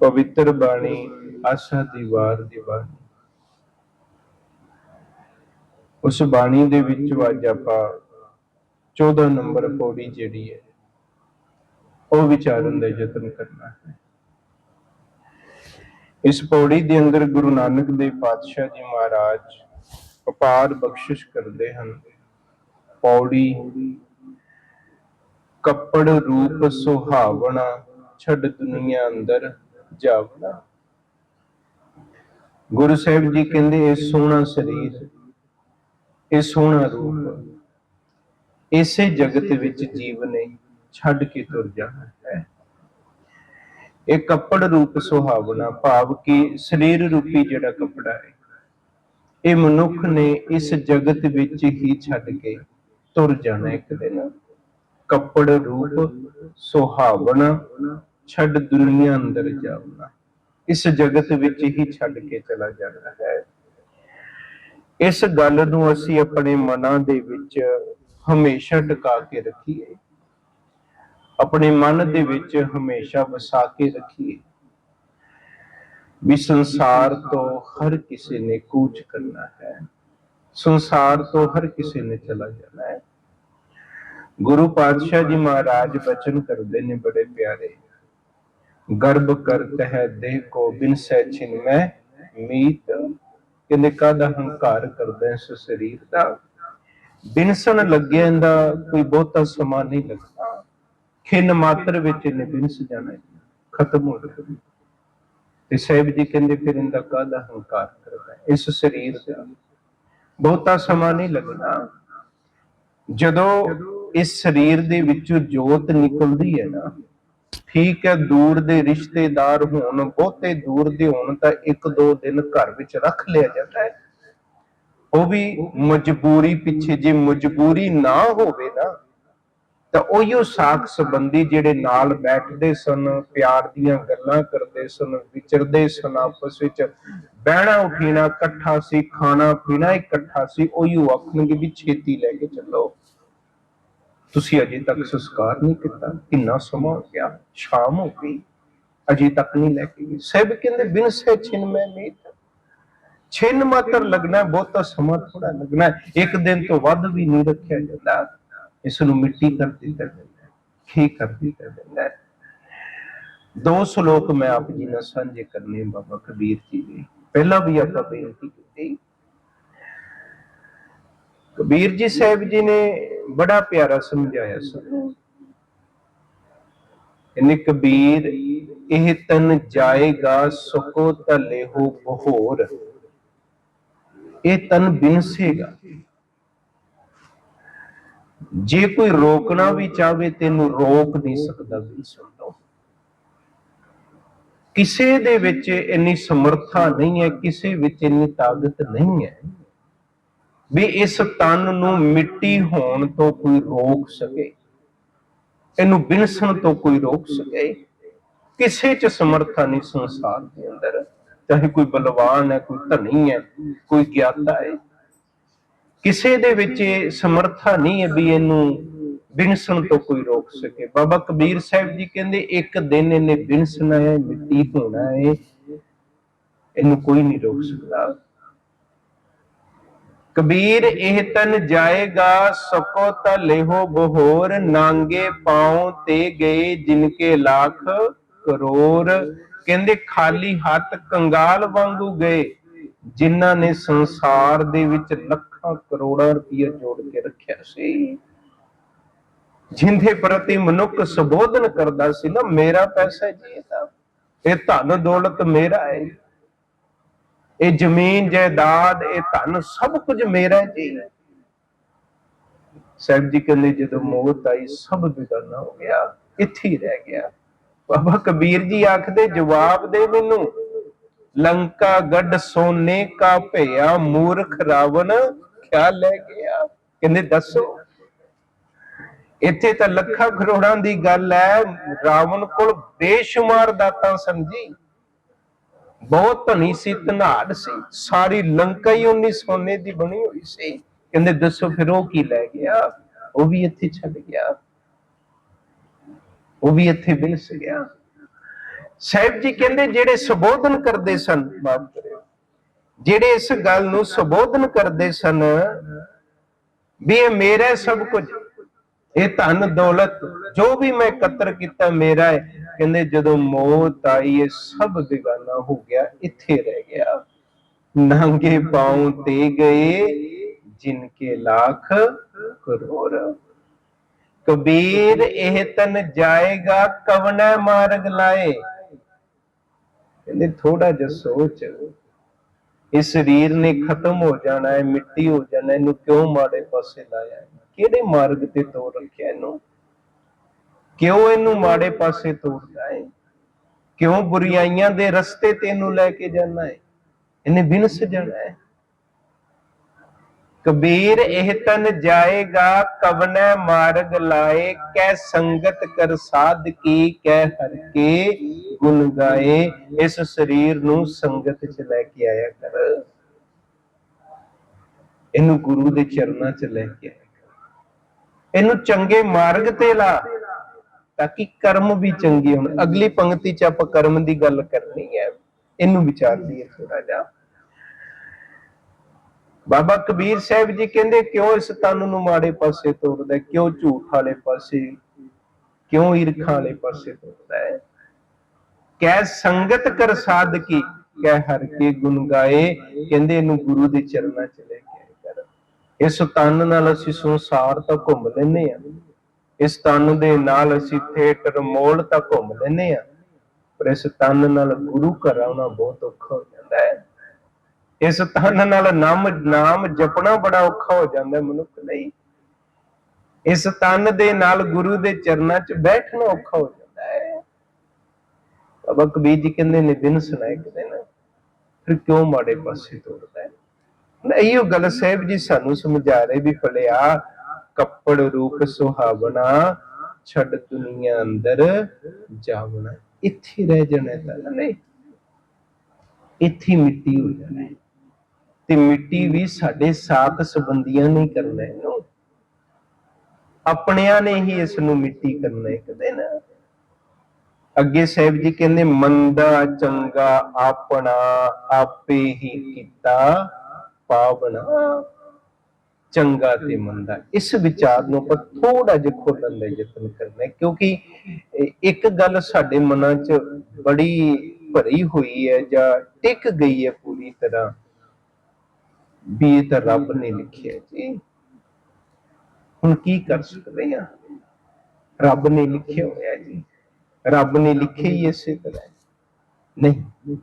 ਪਵਿੱਤਰ ਬਾਣੀ, ਆਸਾ ਦੀ ਵਾਰ ਦੀ ਬਾਣੀ। ਉਸ ਬਾਣੀ ਦੇ ਵਿੱਚ ਅੱਜ ਆਪਾਂ 14 ਨੰਬਰ ਪੌੜੀ ਜਿਹੜੀ ਹੈ, ਉਹ ਵਿਚਾਰਨ ਦਾ ਯਤਨ ਕਰਨਾ ਹੈ। ਇਸ ਪੌੜੀ ਦੇ ਅੰਦਰ ਗੁਰੂ ਨਾਨਕ ਦੇਵ ਪਾਤਸ਼ਾਹ ਜੀ ਮਹਾਰਾਜ ਅਪਾਰ ਬਖਸ਼ਿਸ਼ ਕਰਦੇ ਹਨ। ਪੌੜੀ ਕੱਪੜ ਰੂਪ ਸੁਹਾਵਣਾ, ਛੱਡ ਦੁਨੀਆ ਅੰਦਰ ਜਾਵਣਾ ਗੁਰੂ ਸਾਹਿਬ ਜੀ ਕਹਿੰਦੇ, ਇਹ ਸੋਹਣਾ ਸਰੀਰ, ਇਹ ਸੋਹਣਾ ਰੂਪ, ਇਸੇ ਜਗਤ ਵਿੱਚ ਜੀਵ ਨੇ ਛੱਡ ਕੇ ਤੁਰ ਜਾਣਾ ਹੈ। ਇਹ ਕੱਪੜ ਰੂਪ ਸੁਹਾਵਣਾ, ਭਾਵ ਕਿ ਸਰੀਰ ਰੂਪੀ ਜਿਹੜਾ ਕੱਪੜਾ ਹੈ, ਇਹ ਮਨੁੱਖ ਨੇ ਇਸ ਜਗਤ ਵਿੱਚ ਹੀ ਛੱਡ ਕੇ ਤੁਰ ਜਾਣਾ ਇੱਕ ਦਿਨ। ਕੱਪੜ ਰੂਪ ਸੁਹਾਵਣਾ ਛੱਡ ਦੁਨੀਆ ਅੰਦਰ ਜਾਵਣਾ ਇਸ ਜਗਤ ਵਿੱਚ ਹੀ ਛੱਡ ਕੇ ਚਲਾ ਜਾਣਾ ਹੈ। ਇਸ ਗੱਲ ਨੂੰ ਅਸੀਂ ਆਪਣੇ ਮਨਾਂ ਦੇ ਵਿੱਚ ਹਮੇਸ਼ਾ ਟਿਕਾ ਕੇ ਰੱਖੀਏ। ਆਪਣੇ ਮਨ ਦੇ ਵਿੱਚ ਹਮੇਸ਼ਾ ਵਸਾ ਕੇ ਰੱਖੀਏ। ਵੀ ਸੰਸਾਰ ਤੋਂ ਹਰ ਕਿਸੇ ਨੇ ਕੂਚ ਕਰਨਾ ਹੈ। ਸੰਸਾਰ ਤੋਂ ਹਰ ਕਿਸੇ ਨੇ ਚਲਾ ਜਾਣਾ ਹੈ। ਗੁਰੂ ਪਾਤਸ਼ਾਹ ਜੀ ਮਹਾਰਾਜ ਬਚਨ ਕਰਦੇ ਨੇ ਬੜੇ ਪਿਆਰੇ। ਗਰਭ ਕਰਤ ਹੈ ਦੇਹ ਕੋ ਬਿਨ ਸਹਿ ਮੈਂ, ਮੀਤ ਕਿਨੇ ਕਾਦਾ ਹੰਕਾਰ ਕਰਦਾ ਇਸ ਸਰੀਰ ਦਾ। ਬਿਨਸਣ ਲੱਗਿਆ ਇਹਦਾ ਕੋਈ ਬਹੁਤਾ ਸਮਾਂ ਨਹੀਂ ਲੱਗਦਾ। ਖਿੰਨ ਮਾਤਰ ਵਿੱਚ ਇਹਨੇ ਬਿਨਸ ਜਾਣਾ ਖਤਮ ਹੋ ਜਾਣਾ ਤੇ ਸਾਹਿਬ ਜੀ ਕਹਿੰਦੇ ਫਿਰ ਇਹਦਾ ਕਾਦਾ ਹੰਕਾਰ ਕਰਦਾ ਇਸ ਸਰੀਰ ਦਾ। ਬਹੁਤਾ ਸਮਾਂ ਨਹੀਂ ਲੱਗਣਾ ਜਦੋਂ ਇਸ ਸਰੀਰ ਦੇ ਵਿੱਚੋਂ ਜੋਤ ਨਿਕਲਦੀ ਹੈ ਨਾ ਠੀਕ ਹੈ, ਦੂਰ ਦੇ ਰਿਸ਼ਤੇਦਾਰ ਹੋਣ, ਬਹੁਤੇ ਦੂਰ ਦੇ ਹੋਣ ਤਾਂ ਇੱਕ ਦੋ ਦਿਨ ਘਰ ਵਿੱਚ ਰੱਖ ਲਿਆ ਜਾਂਦਾ ਹੈ। ਉਹ ਵੀ ਮਜਬੂਰੀ ਪਿੱਛੇ ਜੇ ਮਜਬੂਰੀ ਨਾ ਹੋਵੇ ਨਾ, ਤਾਂ ਉਹੀਓ ਸਾਖ ਸੰਬੰਧੀ ਜਿਹੜੇ ਨਾਲ ਬੈਠਦੇ ਸਨ, ਪਿਆਰ ਦੀਆਂ ਗੱਲਾਂ ਕਰਦੇ ਸਨ, ਵਿਚਰਦੇ ਸਨ ਆਪਸ ਵਿੱਚ, ਬਹਿਣਾ ਉਠੀਣਾ, ਇਕੱਠਾ ਸੀ, ਖਾਣਾ ਪੀਣਾ ਇਕੱਠਾ ਸੀ, ਉਹੀਓ ਆਖਣਗੇ ਵੀ ਛੇਤੀ ਲੈ ਕੇ ਚੱਲੋ। ਤੁਸੀਂ ਅਜੇ ਤੱਕ ਸੰਸਕਾਰ ਨਹੀਂ ਕੀਤਾ ਕਿੰਨਾ ਸਮਾਂ ਹੋ ਗਿਆ ਸ਼ਾਮ ਹੋ ਗਈ ਅਜੇ ਤੱਕ ਨਹੀਂ ਲੈ ਕੇ ਗਏ। ਸਭ ਕਹਿੰਦੇ ਬਿਨ ਸੇ ਛਿਨ ਮੈਂ ਮੀਤ ਛਿਨ ਮਾਤਰ ਲੱਗਣਾ ਬਹੁਤਾ ਸਮਾਂ ਥੋੜਾ ਲੱਗਣਾ ਇੱਕ ਦਿਨ ਤੋਂ ਵੱਧ ਵੀ ਨਹੀਂ ਰੱਖਿਆ ਜਾਂਦਾ। ਇਸ ਨੂੰ ਮਿੱਟੀ ਕਰ ਦਿੱਤਾ ਜਾਂਦਾ ਹੈ, ਖੀ ਕਰ ਦਿੱਤਾ ਜਾਂਦਾ ਦੋ ਸ਼ਲੋਕ ਮੈਂ ਆਪ ਜੀ ਨਾਲ ਸਾਂਝੇ ਕਰਨੇ ਬਾਬਾ ਕਬੀਰ ਜੀ ਦੇ। ਪਹਿਲਾਂ ਵੀ ਆਪਾਂ ਬੇਨਤੀ ਕੀਤੀ ਕਬੀਰ ਜੀ ਸਾਹਿਬ ਜੀ ਨੇ ਬੜਾ ਪਿਆਰਾ ਸਮਝਾਇਆ ਸਾਨੂੰ ਇਹਨੇ ਕਬੀਰ, ਇਹ ਤਨ ਜਾਏਗਾ, ਸੁਕੋ ਤਲੇ ਹੋ ਬਹੋਰ। ਇਹ ਤਨ ਬਿਨਸੇਗਾ। ਜੇ ਕੋਈ ਰੋਕਣਾ ਵੀ ਚਾਹਵੇ, ਤੈਨੂੰ ਰੋਕ ਨਹੀਂ ਸਕਦਾ ਬਿਨਸਣ ਤੋਂ ਕਿਸੇ ਦੇ ਵਿੱਚ ਇੰਨੀ ਸਮਰੱਥਾ ਨਹੀਂ ਹੈ, ਕਿਸੇ ਵਿੱਚ ਇੰਨੀ ਤਾਕਤ ਨਹੀਂ ਹੈ। ਵੀ ਇਸ ਤਨ ਨੂੰ ਮਿੱਟੀ ਹੋਣ ਤੋਂ ਕੋਈ ਰੋਕ ਸਕੇ, ਇਹਨੂੰ ਬਿਨਸਣ ਤੋਂ ਕੋਈ ਰੋਕ ਸਕੇ, ਕਿਸੇ ਚ ਸਮਰਥਾ ਨਹੀਂ ਸੰਸਾਰ ਦੇ ਅੰਦਰ, ਚਾਹੇ ਕੋਈ ਬਲਵਾਨ ਹੈ, ਕੋਈ ਧਨੀ ਹੈ, ਕੋਈ ਗਿਆਤਾ ਹੈ, ਕਿਸੇ ਦੇ ਵਿੱਚ ਇਹ ਸਮਰੱਥਾ ਨਹੀਂ ਹੈ ਵੀ ਇਹਨੂੰ ਬਿਨਸਣ ਤੋਂ ਕੋਈ ਰੋਕ ਸਕੇ। ਬਾਬਾ ਕਬੀਰ ਸਾਹਿਬ ਜੀ ਕਹਿੰਦੇ, ਇੱਕ ਦਿਨ ਇਹਨੇ ਬਿਨਸਣਾ ਹੈ, ਮਿੱਟੀ ਹੋਣਾ ਹੈ, ਇਹਨੂੰ ਕੋਈ ਨਹੀਂ ਰੋਕ ਸਕਦਾ। ਕਬੀਰ ਇਹ ਤਨ ਜਾਏਗਾ, ਸਕੋ ਤਾ ਲੇਹੋ ਬਹੋਰ, ਨਾਂਗੇ ਪਾਉ ਤੇ ਗਏ ਜਿਨਕੇ ਲੱਖ ਕਰੋੜ ਕਹਿੰਦੇ ਖਾਲੀ ਹੱਥ ਕੰਗਾਲ ਵਾਂਗੂ ਗਏ, ਜਿਨ੍ਹਾਂ ਨੇ ਸੰਸਾਰ ਦੇ ਵਿੱਚ ਲੱਖਾਂ ਕਰੋੜਾਂ ਰੁਪਏ ਜੋੜ ਕੇ ਰੱਖਿਆ ਸੀ। ਜਿੰਦੇ ਪ੍ਰਤੀ ਮਨੁੱਖ ਸੰਬੋਧਨ ਕਰਦਾ ਸੀ, ਨਾ, ਮੇਰਾ ਪੈਸਾ ਜੀ ਇਹਦਾ ਇਹ ਧਨ ਦੌਲਤ ਮੇਰਾ ਹੈ ਇਹ ਜ਼ਮੀਨ, ਜਾਇਦਾਦ, ਇਹ ਧਨ ਸਭ ਕੁਝ ਮੇਰਾ ਜੀ। ਸਾਹਿਬ ਜੀ ਕਹਿੰਦੇ ਜਦੋਂ ਮੌਤ ਆਈ, ਸਭ ਬਿਗਾਨਾ ਹੋ ਗਿਆ, ਇੱਥੇ ਹੀ ਰਹਿ ਗਿਆ। ਬਾਬਾ ਕਬੀਰ ਜੀ ਆਖਦੇ, ਜਵਾਬ ਦੇ ਮੈਨੂੰ, ਲੰਕਾ ਗੱਡ ਸੋਨੇ ਕਾ ਭਿਆ ਮੂਰਖ ਰਾਵਣ ਕਿਆ ਲੈ ਗਿਆ। ਕਹਿੰਦੇ, ਦੱਸੋ। ਇੱਥੇ ਤਾਂ ਲੱਖਾਂ ਕਰੋੜਾਂ ਦੀ ਗੱਲ ਹੈ, ਰਾਵਣ ਕੋਲ ਬੇਸ਼ੁਮਾਰ ਦਾਤਾਂ ਸਮਝੀ ਬਹੁਤ ਧਨੀ ਸੀ, ਧਨਾੜ ਸੀ। ਸਾਰੀ ਲੰਕਾ ਹੀ ਉਨੀ ਸੋਨੇ ਦੀ ਬਣੀ ਹੋਈ ਸੀ। ਕਹਿੰਦੇ, ਦੱਸੋ ਫਿਰ ਉਹ ਕੀ ਲੈ ਗਿਆ? ਉਹ ਵੀ ਇੱਥੇ ਛੱਡ ਗਿਆ। ਉਹ ਵੀ ਇੱਥੇ ਬਿਲਸ ਗਿਆ। ਸਾਹਿਬ ਜੀ ਕਹਿੰਦੇ, ਜਿਹੜੇ ਸੰਬੋਧਨ ਕਰਦੇ ਸਨ, ਮਾਫ ਕਰਿਓ, ਜਿਹੜੇ ਇਸ ਗੱਲ ਨੂੰ ਸੰਬੋਧਨ ਕਰਦੇ ਸਨ ਵੀ ਇਹ ਮੇਰਾ ਸਭ ਕੁਝ, ਇਹ ਧਨ ਦੌਲਤ, ਜੋ ਵੀ ਮੈਂ ਇਕੱਤਰ ਕੀਤਾ, ਮੇਰਾ ਹੈ। ਕਹਿੰਦੇ ਜਦੋਂ ਮੌਤ ਆਈ, ਇਹ ਸਭ ਬੇਗਾਨਾ ਹੋ ਗਿਆ, ਇੱਥੇ ਰਹਿ ਗਿਆ। ਨਾਂਗੇ ਪਾਉ ਤੇ ਗਏ ਜਿਨ ਕੇ ਲੱਖ ਕਰੋੜ। ਕਬੀਰ ਇਹ ਤਨ ਜਾਏਗਾ, ਕਵਨਾ ਮਾਰਗ ਲਾਏ। ਕਹਿੰਦੇ ਥੋੜਾ ਜਿਹਾ ਸੋਚ। ਇਹ ਸਰੀਰ ਨੇ ਖਤਮ ਹੋ ਜਾਣਾ ਹੈ, ਮਿੱਟੀ ਹੋ ਜਾਣਾ ਇਹਨੂੰ ਕਿਉਂ ਮਾੜੇ ਪਾਸੇ ਲਾਇਆ ਕਿਹੜੇ ਮਾਰਗ ਤੇ ਤੋਰ ਰੱਖਿਆ ਇਹਨੂੰ? ਕਿਉਂ ਇਹਨੂੰ ਮਾੜੇ ਪਾਸੇ ਤੋੜਦਾ ਹੈ ਕਿਉਂ ਬੁਰੀਆਈਆਂ ਦੇ ਰਸਤੇ ਤੇ ਇਹਨੂੰ ਲੈ ਕੇ ਜਾਣਾ ਹੈ ਇਹਨੇ ਬਿਨਸ ਜਾਣਾ ਹੈ ਕਬੀਰ ਇਹ ਤਨ ਜਾਏਗਾ, ਕਵਨੈ ਮਾਰਗ ਲਾਏ ਕੈ ਸੰਗਤ ਕਰ ਸਾਧ ਕੀ, ਕਹਿ ਹਰ ਕੇ ਗੁਣ ਗਾਏ, ਇਸ ਸਰੀਰ ਨੂੰ ਸੰਗਤ ਚ ਲੈ ਕੇ ਆਇਆ ਕਰ। ਇਹਨੂੰ ਗੁਰੂ ਦੇ ਚਰਨਾਂ ਚ ਲੈ ਕੇ ਆਇਆ ਕਰ। ਇਹਨੂੰ ਚੰਗੇ ਮਾਰਗ ਤੇ ਲਾ। ਤਾਂ ਕਿ ਕਰਮ ਵੀ ਚੰਗੇ ਹੋਣ। ਅਗਲੀ ਪੰਕਤੀ ਚ ਆਪਾਂ ਕਰਮ ਦੀ ਗੱਲ ਕਰਨੀ ਹੈ। ਇਹਨੂੰ ਵਿਚਾਰ ਲਈਏ ਥੋੜਾ ਜਿਹਾ। ਬਾਬਾ ਕਬੀਰ ਸਾਹਿਬ ਜੀ ਕਹਿੰਦੇ, ਕਿਉਂ ਇਸ ਤਨ ਨੂੰ ਮਾੜੇ ਪਾਸੇ ਤੋੜਦਾ ਕਿਉਂ ਝੂਠ ਵਾਲੇ ਪਾਸੇ, ਕਿਉਂ ਈਰਖਾ ਵਾਲੇ ਪਾਸੇ ਤੋੜਦਾ ਹੈ? ਕਹਿ, ਸੰਗਤ ਕਰ ਸਾਧਕੀ, ਕਹਿ ਹਰ ਕੇ ਗੁਣ ਗਾਏ। ਕਹਿੰਦੇ, ਇਹਨੂੰ ਗੁਰੂ ਦੇ ਚਰਨਾਂ ਚ ਲੈ ਕੇ ਆਏ ਕਰ। ਇਸ ਤਨ ਨਾਲ ਅਸੀਂ ਸੰਸਾਰ ਤਾਂ ਘੁੰਮ ਲੈਨੇ ਆ ਇਸ ਤਨ ਦੇ ਨਾਲ ਅਸੀਂ ਥੀਏਟਰ ਮੋਲ ਤਾਂ ਘੁੰਮ ਲੈਨੇ ਆ ਪਰ ਇਸ ਤਨ ਨਾਲ ਗੁਰੂ ਘਰ ਆਉਣਾ ਬਹੁਤ ਔਖਾ ਹੋ ਜਾਂਦਾ ਹੈ। ਇਸ ਤਨ ਨਾਲ ਨਾਮ ਨਾਮ ਜਪਣਾ ਬੜਾ ਔਖਾ ਹੋ ਜਾਂਦਾ ਮਨੁੱਖ ਲਈ। ਇਸ ਤਨ ਦੇ ਨਾਲ ਗੁਰੂ ਦੇ ਚਰਨਾਂ 'ਚ ਬੈਠਣਾ ਔਖਾ ਹੋ ਜਾਂਦਾ ਹੈ। ਬਾਬਾ ਕਬੀਰ ਜੀ ਕਹਿੰਦੇ ਨੇ, ਦਿਨ ਸੁਣਾਏ ਕਿ ਦਿਨ, ਫਿਰ ਕਿਉਂ ਮਾੜੇ ਪਾਸੇ ਤੋੜਦਾ ਹੈ? ਨਾ ਇਹੋ ਗੱਲ ਸਾਹਿਬ ਜੀ ਸਾਨੂੰ ਸਮਝਾ ਰਹੇ ਵੀ ਫਲਿਆ ਕੱਪੜ ਰੂਪ ਸੁਹਾਵਣਾ, ਛੱਡ ਦੁਨੀਆ ਅੰਦਰ ਜਾਵਣਾ। ਇੱਥੇ ਰਹਿ ਜਾਣਾ ਤਾਂ ਨਹੀਂ। ਇੱਥੇ ਮਿੱਟੀ ਹੋ ਜਾਣਾ ਤੇ ਮਿੱਟੀ ਵੀ ਸਾਡੇ ਸਾਥ ਸੰਬੰਧੀਆਂ ਨੇ ਕਰਨਾ ਇਹਨੂੰ। ਆਪਣਿਆਂ ਨੇ ਹੀ ਇਸ ਨੂੰ ਮਿੱਟੀ ਕਰਨਾ ਇੱਕ ਦਿਨ। ਅੱਗੇ ਸਾਹਿਬ ਜੀ ਕਹਿੰਦੇ, ਮੰਦਾ, ਚੰਗਾ, ਆਪਣਾ, ਆਪੇ ਹੀ ਕੀਤਾ ਪਾਵਣਾ। ਚੰਗਾ ਤੇ ਮੰਦਾ। ਇਸ ਵਿਚਾਰ ਨੂੰ ਆਪਾਂ ਥੋੜਾ ਜਿਹਾ ਖੋਲਣ ਦਾ ਯਤਨ ਕਰਨਾ ਕਿਉਂਕਿ ਇੱਕ ਗੱਲ ਸਾਡੇ ਮਨਾਂ 'ਚ ਬੜੀ ਭਰੀ ਹੋਈ ਹੈ ਜਾਂ ਟਿਕ ਗਈ ਹੈ ਪੂਰੀ ਤਰ੍ਹਾਂ ਵੀ ਇਹ ਤਾਂ ਰੱਬ ਨੇ ਲਿਖਿਆ ਜੀ। ਹੁਣ ਕੀ ਕਰ ਸਕਦੇ ਆ ਰੱਬ ਨੇ ਲਿਖਿਆ ਹੋਇਆ ਜੀ। ਰੱਬ ਨੇ ਲਿਖਿਆ ਹੀ ਇਸੇ ਤਰ੍ਹਾਂ। ਨਹੀਂ।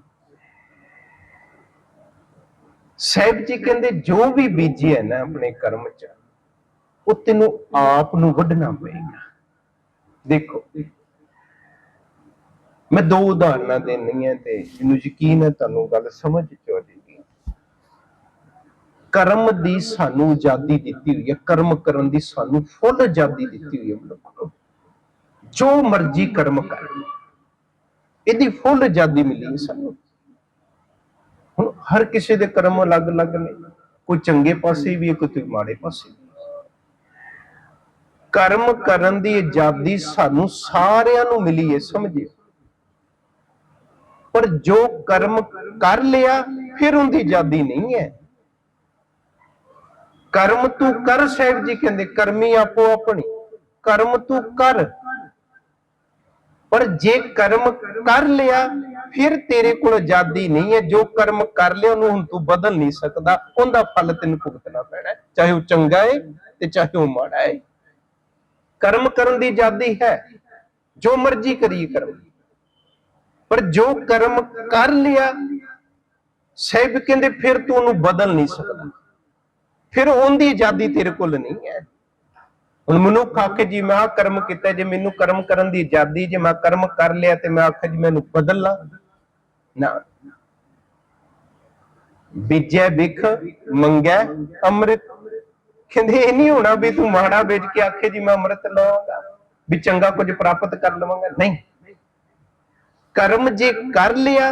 ਸਾਹਿਬ ਜੀ ਕਹਿੰਦੇ, ਜੋ ਵੀ ਬੀਜਿਆ ਨਾ ਆਪਣੇ ਕਰਮ ਚ, ਉਹ ਤੈਨੂੰ ਆਪ ਨੂੰ ਵੱਢਣਾ ਪਏਗਾ। ਦੇਖੋ, ਮੈਂ ਦੋ ਉਦਾਹਰਨਾਂ ਦੇਣੀਆਂ ਤੇ ਮੈਨੂੰ ਯਕੀਨ ਹੈ ਤੁਹਾਨੂੰ ਗੱਲ ਸਮਝ ਚ ਆ ਜਾਏਗੀ। ਕਰਮ ਦੀ ਸਾਨੂੰ ਆਜ਼ਾਦੀ ਦਿੱਤੀ ਹੋਈ ਹੈ, ਕਰਮ ਕਰਨ ਦੀ ਸਾਨੂੰ ਫੁੱਲ ਆਜ਼ਾਦੀ ਦਿੱਤੀ ਹੋਈ ਹੈ, ਮਨੁੱਖ ਨੂੰ। ਜੋ ਮਰਜ਼ੀ ਕਰਮ ਕਰ, ਇਹਦੀ ਫੁੱਲ ਆਜ਼ਾਦੀ ਮਿਲੀ ਹੈ ਸਾਨੂੰ। ਹੁਣ ਹਰ ਕਿਸੇ ਦੇ ਕਰਮ ਅਲੱਗ-ਅਲੱਗ ਨੇ। ਕੋਈ ਚੰਗੇ ਪਾਸੇ ਵੀ ਹੈ, ਕੋਈ ਮਾੜੇ ਪਾਸੇ ਵੀ ਕਰਮ ਕਰਨ ਦੀ ਆਜ਼ਾਦੀ ਸਾਨੂੰ ਸਾਰਿਆਂ ਨੂੰ ਮਿਲੀ ਹੈ, ਸਮਝਿਓ। ਪਰ ਜੋ ਕਰਮ ਕਰ ਲਿਆ, ਫਿਰ ਉਹਦੀ ਆਜ਼ਾਦੀ ਨਹੀਂ ਹੈ। ਕਰਮ ਤੂੰ ਕਰ, ਸਾਹਿਬ ਜੀ ਕਹਿੰਦੇ, ਕਰਮੀ ਆਪੋ ਆਪਣੀ ਕਰਮ ਤੂੰ ਕਰ ਪਰ ਜੇ ਕਰਮ ਕਰ ਲਿਆ, ਫਿਰ ਤੇਰੇ ਕੋਲ ਆਜ਼ਾਦੀ ਨਹੀਂ ਹੈ। ਜੋ ਕਰਮ ਕਰ ਲਿਆ, ਉਹਨੂੰ ਹੁਣ ਤੂੰ ਬਦਲ ਨਹੀਂ ਸਕਦਾ। ਉਹਦਾ ਫਲ ਤੈਨੂੰ ਭੁਗਤਣਾ ਪੈਣਾ ਚਾਹੇ ਉਹ ਚੰਗਾ ਹੈ ਤੇ ਚਾਹੇ ਉਹ ਮਾੜਾ ਹੈ। ਕਰਮ ਕਰਨ ਦੀ ਆਜ਼ਾਦੀ ਹੈ। ਜੋ ਮਰਜ਼ੀ ਕਰੀਏ ਕਰਮ। ਪਰ ਜੋ ਕਰਮ ਕਰ ਲਿਆ, ਸਾਹਿਬ ਕਹਿੰਦੇ, ਫਿਰ ਤੂੰ ਉਹਨੂੰ ਬਦਲ ਨਹੀਂ ਸਕਦਾ। ਫਿਰ ਉਹਦੀ ਆਜ਼ਾਦੀ ਤੇਰੇ ਕੋਲ ਨਹੀਂ ਹੈ। ਹੁਣ ਮਨੁੱਖ ਆਖੇ ਜੀ, ਮੈਂ ਆਹ ਕਰਮ ਕੀਤਾ, ਜੇ ਮੈਨੂੰ ਕਰਮ ਕਰਨ ਦੀ ਆਜ਼ਾਦੀ, ਜੇ ਮੈਂ ਕਰਮ ਕਰ ਲਿਆ ਤੇ ਮੈਂ ਆਖੇ ਜੀ, ਮੈਨੂੰ ਬਦਲ ਲਾ ਨਾ। ਬੀਜੈ ਬਿਖ ਮੰਗੈ ਅੰਮ੍ਰਿਤ। ਕਹਿੰਦੇ, ਇਹ ਨਹੀਂ ਹੋਣਾ ਵੀ ਤੂੰ ਮਾੜਾ ਵੇਚ ਕੇ ਆਖੇ ਜੀ, ਮੈਂ ਅੰਮ੍ਰਿਤ ਲਵਾਂਗਾ, ਵੀ ਚੰਗਾ ਕੁਝ ਪ੍ਰਾਪਤ ਕਰ ਲਵਾਂਗਾ। ਨਹੀਂ। ਕਰਮ ਜੇ ਕਰ ਲਿਆ,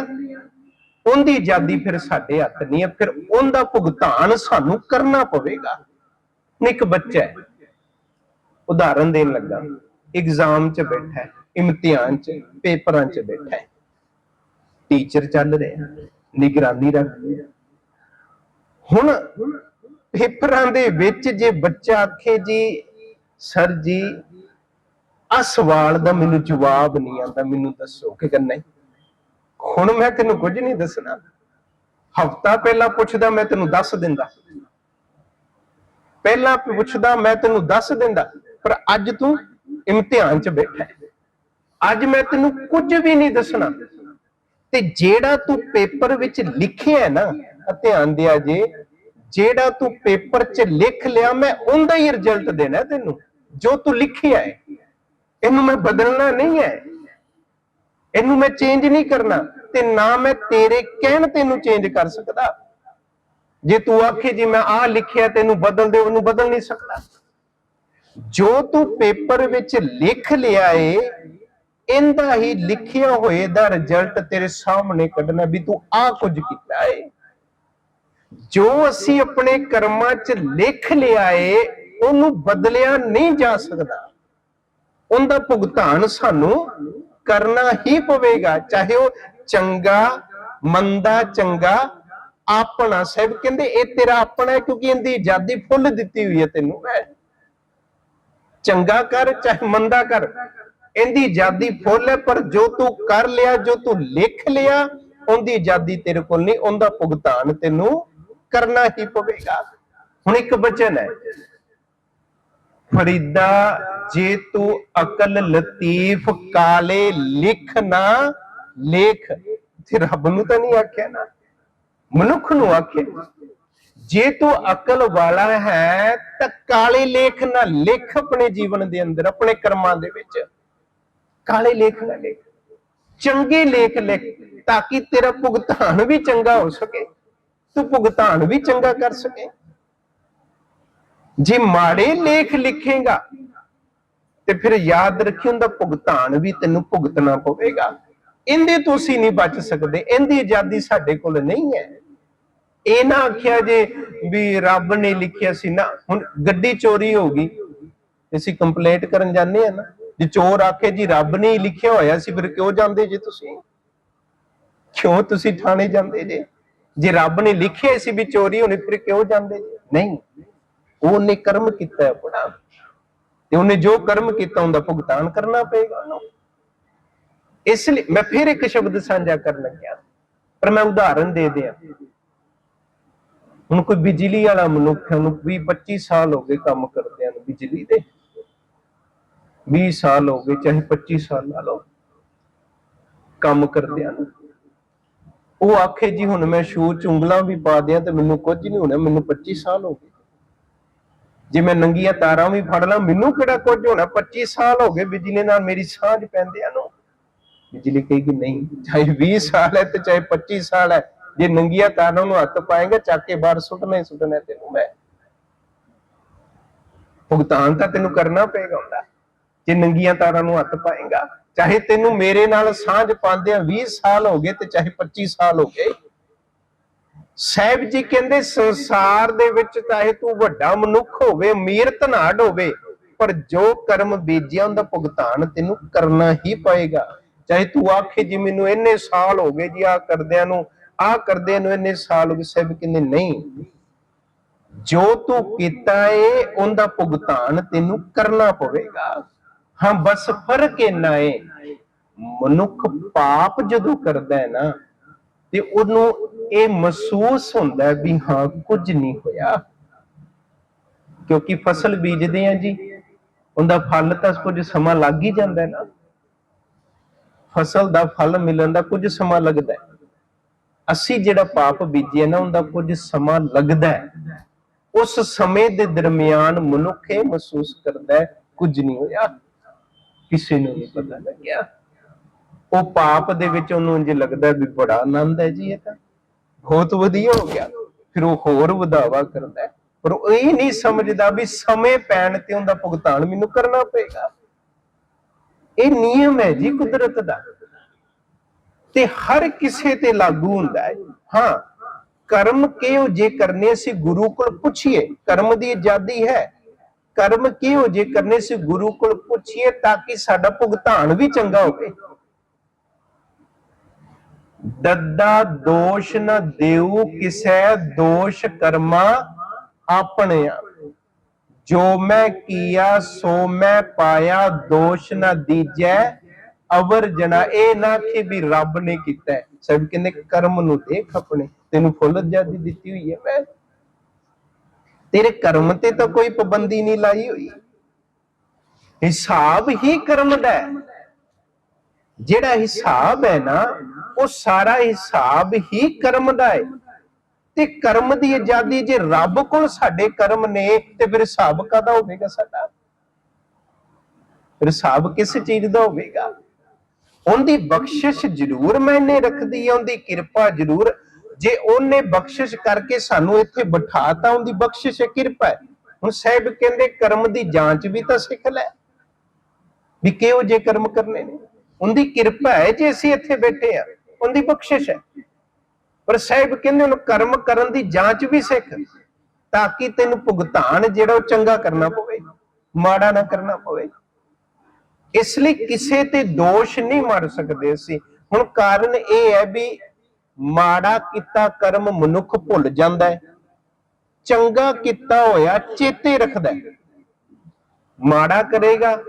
ਉਹਦੀ ਆਜ਼ਾਦੀ ਫਿਰ ਸਾਡੇ ਹੱਥ ਨਹੀਂ ਹੈ, ਫਿਰ ਉਹਦਾ ਭੁਗਤਾਨ ਸਾਨੂੰ ਕਰਨਾ ਪਵੇਗਾ। ਹੁਣ ਇੱਕ ਬੱਚਾ ਹੈ। ਉਦਾਹਰਨ ਦੇਣ ਲੱਗਾ। ਐਗਜ਼ਾਮ 'ਚ ਬੈਠਾ ਹੈ ਇਮਤਿਹਾਨ 'ਚ, ਪੇਪਰਾਂ 'ਚ ਬੈਠਾ। ਹੈ ਟੀਚਰ ਚੱਲ ਰਿਹਾ, ਨਿਗਰਾਨੀ ਰੱਖਦੇ ਹੁਣ ਪੇਪਰਾਂ ਦੇ ਵਿੱਚ ਜੇ ਬੱਚਾ ਆਖੇ ਜੀ, ਸਰ ਜੀ ਆ ਸਵਾਲ ਦਾ ਮੈਨੂੰ ਜਵਾਬ ਨਹੀਂ ਆਉਂਦਾ, ਮੈਨੂੰ ਦੱਸੋ ਕਿ ਨਹੀਂ? ਹੁਣ ਮੈਂ ਤੈਨੂੰ ਕੁਝ ਨਹੀਂ ਦੱਸਣਾ। ਹਫਤਾ ਪਹਿਲਾਂ ਪੁੱਛਦਾ, ਮੈਂ ਤੈਨੂੰ ਦੱਸ ਦਿੰਦਾ। ਪਹਿਲਾਂ ਪੁੱਛਦਾ, ਮੈਂ ਤੈਨੂੰ ਦੱਸ ਦਿੰਦਾ। ਪਰ ਅੱਜ ਤੂੰ ਇਮਤਿਹਾਨ 'ਚ ਬੈਠਾ ਅੱਜ ਮੈਂ ਤੈਨੂੰ ਕੁਝ ਵੀ ਨਹੀਂ ਦੱਸਣਾ। ਤੇ ਜਿਹੜਾ ਤੂੰ ਪੇਪਰ ਵਿੱਚ ਲਿਖਿਆ ਨਾ ਧਿਆਨ ਦਿਆ ਜੇ, ਜਿਹੜਾ ਤੂੰ ਪੇਪਰ 'ਚ ਲਿਖ ਲਿਆ, ਮੈਂ ਉਹਦਾ ਹੀ ਰਿਜ਼ਲਟ ਦੇਣਾ ਤੈਨੂੰ, ਜੋ ਤੂੰ ਲਿਖਿਆ ਹੈ। ਇਹਨੂੰ ਮੈਂ ਬਦਲਣਾ ਨਹੀਂ ਹੈ। ਇਹਨੂੰ ਮੈਂ ਚੇਂਜ ਨਹੀਂ ਕਰਨਾ। ਤੇ ਨਾ ਮੈਂ ਤੇਰੇ ਕਹਿਣ ਤੈਨੂੰ ਚੇਂਜ ਕਰ ਸਕਦਾ। ਜੇ ਤੂੰ ਆਖੇ ਜੀ ਮੈਂ ਆਹ ਲਿਖਿਆ, ਤੈਨੂੰ ਬਦਲ ਦੇ ਉਹਨੂੰ ਬਦਲ ਨਹੀਂ ਸਕਦਾ। ਜੋ ਤੂੰ ਪੇਪਰ ਵਿੱਚ ਲਿਖ ਲਿਆ ਏ, ਇਹਦਾ ਹੀ ਲਿਖਿਆ ਹੋਏ ਦਾ ਰਿਜ਼ਲਟ ਤੇਰੇ ਸਾਹਮਣੇ ਕੱਢਣਾ ਵੀ ਤੂੰ ਆਹ ਕੁਝ ਕੀਤਾ ਏ। ਜੋ ਅਸੀਂ ਆਪਣੇ ਕਰਮਾਂ 'ਚ ਲਿਖ ਲਿਆ ਏ, ਉਹਨੂੰ ਬਦਲਿਆ ਨਹੀਂ ਜਾ ਸਕਦਾ। ਉਹਦਾ ਭੁਗਤਾਨ ਸਾਨੂੰ ਕਰਨਾ ਹੀ ਪਵੇਗਾ, ਚਾਹੇ ਉਹ ਚੰਗਾ, ਮੰਦਾ, ਚੰਗਾ, ਆਪਣਾ। ਸਭ ਕਹਿੰਦੇ, ਇਹ ਤੇਰਾ ਆਪਣਾ ਹੈ ਕਿਉਂਕਿ ਇਹਦੀ ਆਜ਼ਾਦੀ ਫੁੱਲ ਦਿੱਤੀ ਹੋਈ ਹੈ ਤੈਨੂੰ। ਚੰਗਾ ਕਰ, ਚਾਹੇ ਮੰਦਾ ਕਰ। ਇਹਦੀ ਆਜ਼ਾਦੀ ਫੁੱਲ ਹੈ, ਪਰ ਜੋ ਤੂੰ ਕਰ ਲਿਆ, ਜੋ ਤੂੰ ਲਿਖ ਲਿਆ, ਉਹਦੀ ਆਜ਼ਾਦੀ ਤੇਰੇ ਕੋਲ ਨਹੀਂ, ਉਹਦਾ ਭੁਗਤਾਨ ਤੈਨੂੰ ਕਰਨਾ ਹੀ ਪਵੇਗਾ। ਹੁਣ ਇੱਕ ਬਚਨ ਹੈ। ਫਰੀਦਾ, ਜੇ ਤੂੰ ਅਕਲ ਲਤੀਫ ਕਾਲੇ ਲਿਖ ਨਾ ਲੇਖ, ਤੇ ਰੱਬ ਨੂੰ ਤਾਂ ਨਹੀਂ ਆਖਿਆ ਨਾ। ਮਨੁੱਖ ਨੂੰ ਆਖਿਆ। ਜੇ ਤੂੰ ਅਕਲ ਵਾਲਾ ਹੈ, ਤਾਂ ਕਾਲੇ ਲੇਖ ਨਾ ਲਿਖ ਆਪਣੇ ਜੀਵਨ ਦੇ ਅੰਦਰ, ਆਪਣੇ ਕਰਮਾਂ ਦੇ ਵਿੱਚ। ਕਾਲੇ ਲੇਖ ਨਾ ਲਿਖ, ਚੰਗੇ ਲੇਖ ਲਿਖ, ਤਾਂ ਕਿ ਤੇਰਾ ਭੁਗਤਾਨ ਵੀ ਚੰਗਾ ਹੋ ਸਕੇ, ਤੂੰ ਭੁਗਤਾਨ ਵੀ ਚੰਗਾ ਕਰ ਸਕੇ। ਜੇ ਮਾੜੇ ਲੇਖ ਲਿਖੇਗਾ, ਤੇ ਫਿਰ ਯਾਦ ਰੱਖੀ ਉਹਦਾ ਭੁਗਤਾਨ ਵੀ ਤੈਨੂੰ ਭੁਗਤਣਾ ਪਵੇਗਾ। ਇਹਦੇ ਤੋਂ ਅਸੀਂ ਨਹੀਂ ਬਚ ਸਕਦੇ, ਇਹਦੀ ਆਜ਼ਾਦੀ ਸਾਡੇ ਕੋਲ ਨਹੀਂ ਹੈ। ਇਹ ਨਾ ਆਖਿਆ ਜੇ ਵੀ ਰੱਬ ਨੇ ਲਿਖਿਆ ਸੀ ਨਾ, ਹੁਣ ਗੱਡੀ ਚੋਰੀ ਹੋ ਗਈ। ਅਸੀਂ ਕੰਪਲੇਂਟ ਕਰਨ ਜਾਂਦੇ ਆ ਨਾ, ਜੇ ਚੋਰ ਆਖੇ ਜੀ ਰੱਬ ਨੇ ਹੀ ਲਿਖਿਆ ਹੋਇਆ ਸੀ, ਫਿਰ ਕਿਉਂ ਜਾਂਦੇ ਜੇ ਤੁਸੀਂ? ਕਿਉਂ ਤੁਸੀਂ ਥਾਣੇ ਜਾਂਦੇ ਜੇ? ਜੇ ਰੱਬ ਨੇ ਲਿਖਿਆ ਸੀ ਵੀ ਚੋਰੀ ਹੋਣੀ, ਫਿਰ ਕਿਉਂ ਜਾਂਦੇ ਜੇ? ਨਹੀਂ। ਉਹਨੇ ਕਰਮ ਕੀਤਾ ਆਪਣਾ। ਤੇ ਉਹਨੇ ਜੋ ਕਰਮ ਕੀਤਾ, ਉਹਦਾ ਭੁਗਤਾਨ ਕਰਨਾ ਪਏਗਾ ਉਹਨੂੰ। ਇਸ ਲਈ ਮੈਂ ਫਿਰ ਇੱਕ ਸ਼ਬਦ ਸਾਂਝਾ ਕਰਨ ਲੱਗਿਆ। ਪਰ ਮੈਂ ਉਦਾਹਰਨ ਦੇ ਦਿਆਂ। ਹੁਣ ਕੋਈ ਬਿਜਲੀ ਵਾਲਾ ਮਨੁੱਖ ਹੈ, ਉਹਨੂੰ 20 25 ਸਾਲ ਹੋ ਗਏ ਕੰਮ ਕਰਦਿਆਂ ਨੂੰ ਬਿਜਲੀ ਦੇ। 20 ਸਾਲ ਹੋ ਗਏ, ਚਾਹੇ 25 ਸਾਲ ਲਾ ਲਓ, ਕੰਮ ਕਰਦਿਆਂ ਨੂੰ ਉਹ ਆਖੇ ਜੀ, ਹੁਣ ਮੈਂ ਸ਼ੂ ਚ ਉਂਗਲਾਂ ਵੀ ਪਾ ਦਿਆਂ ਤੇ ਮੈਨੂੰ ਕੁਝ ਨਹੀਂ ਹੋਣਾ, ਮੈਨੂੰ 25 ਸਾਲ ਹੋ ਗਏ। ਜੇ ਮੈਂ ਨੰਗੀਆਂ ਤਾਰਾਂ ਵੀ ਫੜ ਲਾਂ, ਮੈਨੂੰ ਕਿਹੜਾ ਕੁਝ ਹੋਣਾ? 25 ਸਾਲ ਹੋ ਗਏ ਬਿਜਲੀ ਨਾਲ ਮੇਰੀ ਸਾਂਝ ਪੈਂਦਿਆਂ ਨੂੰ ਬਿਜਲੀ ਕਹੇਗੀ, ਨਹੀਂ, ਚਾਹੇ 20 ਸਾਲ ਹੈ ਤੇ ਚਾਹੇ 25 ਸਾਲ ਹੈ ਜੇ ਨੰਗੀਆਂ ਤਾਰਾਂ ਨੂੰ ਹੱਥ ਪਾਏਗਾ, ਚੱਕ ਕੇ ਬਾਹਰ ਸੁੱਟਣਾ ਹੀ ਸੁੱਟਣਾ ਤੈਨੂੰ ਮੈਂ। ਭੁਗਤਾਨ ਤਾਂ ਤੈਨੂੰ ਕਰਨਾ ਪਏਗਾ ਹੁੰਦਾ। ਜੇ ਨੰਗੀਆਂ ਤਾਰਾਂ ਨੂੰ ਹੱਥ ਪਾਏਗਾ, ਚਾਹੇ ਤੈਨੂੰ ਮੇਰੇ ਨਾਲ ਸਾਂਝ ਪਾਉਂਦੇ ਆ 20 ਸਾਲ ਹੋ ਗਏ ਤੇ ਚਾਹੇ 25 ਸਾਲ ਹੋ ਗਏ। ਸਾਹਿਬ ਜੀ ਕਹਿੰਦੇ, ਸੰਸਾਰ ਦੇ ਵਿੱਚ ਚਾਹੇ ਤੂੰ ਵੱਡਾ ਮਨੁੱਖ ਹੋਵੇ, ਅਮੀਰ ਧਨਾੜ ਹੋਵੇ, ਪਰ ਜੋ ਕਰਮ ਬੀਜਿਆ, ਉਹਦਾ ਭੁਗਤਾਨ ਤੈਨੂੰ ਕਰਨਾ ਹੀ ਪਏਗਾ। ਚਾਹੇ ਤੂੰ ਆਖੇ ਜੀ, ਮੈਨੂੰ ਇੰਨੇ ਸਾਲ ਹੋ ਗਏ ਜੀ ਆ ਕਰਦਿਆਂ ਨੂੰ ਆ ਕਰਦਿਆਂ ਨੂੰ ਇੰਨੇ ਸਾਲ ਹੋ ਗਏ ਸਾਹਿਬ ਕਹਿੰਦੇ, ਨਹੀਂ, ਜੋ ਤੂੰ ਕੀਤਾ ਏ, ਉਹਦਾ ਭੁਗਤਾਨ ਤੈਨੂੰ ਕਰਨਾ ਪਵੇਗਾ। ਹਾਂ, ਬਸ ਫ਼ਰਕ ਇੰਨਾ ਏ, ਮਨੁੱਖ ਪਾਪ ਜਦੋਂ ਕਰਦਾ ਹੈ ਨਾ, ਤੇ ਉਹਨੂੰ ਇਹ ਮਹਿਸੂਸ ਹੁੰਦਾ ਵੀ ਹਾਂ, ਕੁਝ ਨਹੀਂ ਹੋਇਆ। ਕਿਉਂਕਿ ਫਸਲ ਬੀਜਦੇ ਆ ਜੀ, ਉਹਦਾ ਫਲ ਤਾਂ ਕੁਝ ਸਮਾਂ ਲੱਗ ਹੀ ਜਾਂਦਾ ਨਾ। ਫਸਲ ਦਾ ਫਲ ਮਿਲਣ ਦਾ ਕੁਝ ਸਮਾਂ ਲੱਗਦਾ ਹੈ। ਅਸੀਂ ਜਿਹੜਾ ਪਾਪ ਬੀਜਿਆ ਨਾ, ਉਹਦਾ ਕੁਝ ਸਮਾਂ ਲੱਗਦਾ ਹੈ। ਉਸ ਸਮੇਂ ਦੇ ਦਰਮਿਆਨ ਮਨੁੱਖ ਇਹ ਮਹਿਸੂਸ ਕਰਦਾ ਹੈ, ਕੁਝ ਨਹੀਂ ਹੋਇਆ। ਕਿਸੇ ਨੂੰ ਨਹੀਂ ਪਤਾ ਲੱਗਿਆ। ਉਹ ਪਾਪ ਦੇ ਵਿੱਚ ਉਹਨੂੰ ਇੰਜ ਲੱਗਦਾ ਵੀ ਬੜਾ ਆਨੰਦ ਹੈ ਜੀ ਇਹ ਤਾਂ। ਬਹੁਤ ਵਧੀਆ ਹੋ ਗਿਆ। ਫਿਰ ਉਹ ਹੋਰ ਵਧਾਵਾ ਕਰਦਾ ਪਰ ਉਹ ਇਹ ਨਹੀਂ ਸਮਝਦਾ ਵੀ ਸਮੇਂ ਪੈਣ ਤੇ ਉਹਦਾ ਭੁਗਤਾਨ ਮੈਨੂੰ ਕਰਨਾ ਪਏਗਾ। ਇਹ ਨਿਯਮ ਹੈ ਜੀ ਕੁਦਰਤ ਦਾ। ਤੇ ਹਰ ਕਿਸੇ ਤੇ ਲਾਗੂ ਹੁੰਦਾ ਹੈ। ਹਾਂ, ਕਰਮ ਕਿਹੋ ਜੇ ਕਰਨੇ ਸੀ ਗੁਰੂ ਕੋਲ ਪੁੱਛੀਏ, ਕਰਮ ਦੀ ਆਜ਼ਾਦੀ ਹੈ। ਕਰਮ ਕਿਹੋ ਜੇ ਕਰਨੇ ਸੀ ਗੁਰੂ ਕੋਲ ਪੁੱਛੀਏ ਤਾਂ ਕਿ ਸਾਡਾ ਭੁਗਤਾਨ ਵੀ ਚੰਗਾ ਹੋਵੇ। ਦੱਦਾ ਦੋਸ਼ ਨ ਦੇਉ ਕਿਸੈ ਦੋਸ਼ ਕਰਮਾ ਆਪਣਿਆ। ਜੋ ਮੈਂ ਕੀਆ, ਸੋ ਮੈਂ ਪਾਇਆ, ਦੋਸ਼ ਨ ਦੀਜੈ ਅਵਰ ਜਣਾ ਇਹ ਨਾ ਕਿ ਵੀ ਰੱਬ ਨੇ ਕੀਤਾ ਹੈ। ਸਭ ਕਹਿੰਦੇ ਕਰਮ ਨੂੰ ਦੇਖ ਆਪਣੇ, ਤੈਨੂੰ ਫੁੱਲ ਆਜ਼ਾਦੀ ਦਿੱਤੀ ਹੋਈ ਹੈ, ਮੈਂ। ਤੇਰੇ ਕਰਮ ਤੇ ਤਾਂ ਕੋਈ ਪਾਬੰਦੀ ਨਹੀਂ ਲਾਈ ਹੋਈ। ਹਿਸਾਬ ਹੀ ਕਰਮ ਦਾ ਹੈ। ਜਿਹੜਾ ਹਿਸਾਬ ਹੈ ਨਾ, ਉਹ ਸਾਰਾ ਹਿਸਾਬ ਹੀ ਕਰਮ ਦਾ ਹੈ। ਤੇ ਕਰਮ ਦੀ ਆਜ਼ਾਦੀ ਜੇ ਰੱਬ ਕੋਲ ਸਾਡੇ ਕਰਮ ਨੇ, ਤੇ ਫਿਰ ਹਿਸਾਬ ਕਾਦਾ ਹੋਵੇਗਾ ਸਾਡਾ? ਫਿਰ ਹਿਸਾਬ ਕਿਸ ਚੀਜ਼ ਦਾ ਹੋਵੇਗਾ? ਉਹਦੀ ਬਖਸ਼ਿਸ਼ ਜ਼ਰੂਰ ਮੈਨੇ ਰੱਖਦੀ ਹੈ, ਉਹਦੀ ਕਿਰਪਾ ਜ਼ਰੂਰ। ਜੇ ਉਹਨੇ ਬਖਸ਼ਿਸ਼ ਕਰਕੇ ਸਾਨੂੰ ਇੱਥੇ ਬਿਠਾਤਾ ਉਹਦੀ ਬਖਸ਼ਿਸ਼ ਹੈ ਕਿਰਪਾ ਹੈ। ਹੁਣ ਸਾਹਿਬ ਕਹਿੰਦੇ ਕਰਮ ਦੀ ਜਾਂਚ ਵੀ ਤਾਂ ਸਿੱਖ ਲੈ। ਵੀ ਕਿਹੋ ਜੇ ਕਰਮ ਕਰਨੇ ਨੇ? ਉਹਦੀ ਕਿਰਪਾ ਹੈ ਜੇ ਅਸੀਂ ਇੱਥੇ ਬੈਠੇ ਆ ਉਹਦੀ ਬਖਸ਼ਿਸ਼ ਹੈ। ਪਰ ਸਾਹਿਬ ਕਹਿੰਦੇ ਉਹਨੂੰ ਕਰਮ ਕਰਨ ਦੀ ਜਾਂਚ ਵੀ ਸਿੱਖ, ਤਾਂ ਕਿ ਤੈਨੂੰ ਭੁਗਤਾਨ ਜਿਹੜਾ ਉਹ ਚੰਗਾ ਕਰਨਾ ਪਵੇ, ਮਾੜਾ ਨਾ ਕਰਨਾ ਪਵੇ। ਇਸ ਲਈ ਕਿਸੇ ਤੇ ਦੋਸ਼ ਨਹੀਂ ਮਾਰ ਸਕਦੇ ਅਸੀਂ। ਹੁਣ ਕਾਰਨ ਇਹ ਹੈ ਵੀ ਮਾੜਾ ਕੀਤਾ ਕਰਮ ਮਨੁੱਖ ਭੁੱਲ ਜਾਂਦਾ ਹੈ। ਚੰਗਾ ਕੀਤਾ ਹੋਇਆ ਚੇਤੇ ਰੱਖਦਾ ਹੈ। ਮਾੜਾ ਕਰੇਗਾ,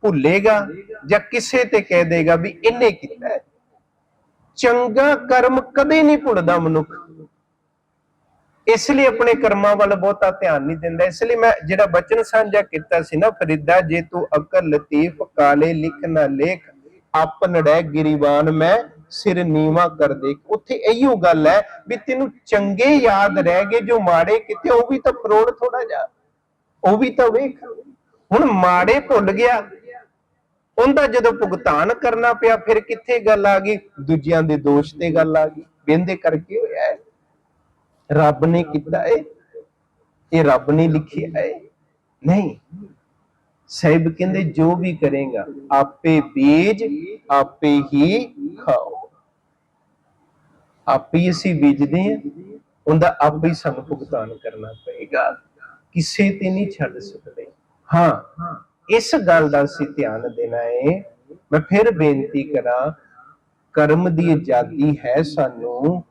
ਭੁੱਲੇਗਾ ਜਾਂ ਕਿਸੇ ਤੇ ਕਹਿ ਦੇਗਾ ਵੀ ਇਹਨੇ ਕੀਤਾ ਹੈ। ਚੰਗਾ ਕਰਮ ਕਦੇ ਨਹੀਂ ਭੁੱਲਦਾ ਮਨੁੱਖ। ਇਸ ਲਈ ਆਪਣੇ ਕਰਮਾਂ ਵੱਲ ਬਹੁਤਾ ਧਿਆਨ ਨਹੀਂ ਦਿੰਦਾ। ਇਸ ਲਈ ਮੈਂ ਜਿਹੜਾ ਬਚਨ ਸਾਂਝਾ ਕੀਤਾ ਸੀ ਨਾ, ਫਰੀਦਾ, ਜੇ ਤੂੰ ਅਕਲ ਲਤੀਫ, ਕਾਲੇ ਲਿਖ ਨਾ ਲੇਖ ਆਪਨੜੈ ਗਿਰੀਵਾਨ ਮੈਂ ਸਿਰ ਨੀਵਾ ਕਰ ਦੇ ਉੱਥੇ ਇਹੀਓ ਗੱਲ ਹੈ ਵੀ ਤੈਨੂੰ ਚੰਗੇ ਯਾਦ ਰਹਿ ਗਏ, ਜੋ ਮਾੜੇ ਕਿਤੇ, ਉਹ ਵੀ ਤਾਂ ਫਰੋੜ ਥੋੜਾ ਜਾ ਉਹ ਵੀ ਤਾਂ ਵੇਖ। ਹੁਣ ਮਾੜੇ ਭੁੱਲ ਗਿਆ। ਉਹਦਾ ਜਦੋਂ ਭੁਗਤਾਨ ਕਰਨਾ ਪਿਆ, ਫਿਰ ਕਿੱਥੇ ਗੱਲ ਆ ਗਈ? ਦੂਜਿਆਂ ਦੇ ਦੋਸ਼ ਤੇ ਗੱਲ ਆ ਗਈ। ਬਿੰਦੇ ਕਰਕੇ ਹੋਇਆ ਹੈ। ਰੱਬ ਨੇ ਕੀਤਾ ਹੈ ਇਹ ਰੱਬ ਨੇ ਲਿਖਿਆ ਹੈ ਨਹੀਂ। ਸਾਹਿਬ ਕਹਿੰਦੇ, ਜੋ ਵੀ ਕਰੇਗਾ, ਆਪੇ ਬੀਜ, ਆਪੇ ਹੀ ਖਾਓ। ਆਪੇ ਅਸੀਂ ਬੀਜਦੇ ਹਾਂ ਉਹਦਾ ਆਪੇ ਹੀ ਸਾਨੂੰ ਭੁਗਤਾਨ ਕਰਨਾ ਪਏਗਾ। ਕਿਸੇ ਤੇ ਨਹੀਂ ਛੱਡ ਸਕਦੇ। ਹਾਂ। ਇਸ ਗੱਲ ਦਾ ਅਸੀਂ ਧਿਆਨ ਦੇਣਾ ਏ। ਮੈਂ ਫਿਰ ਬੇਨਤੀ ਕਰਾਂ, ਕਰਮ ਦੀ ਆਜ਼ਾਦੀ ਹੈ ਸਾਨੂੰ।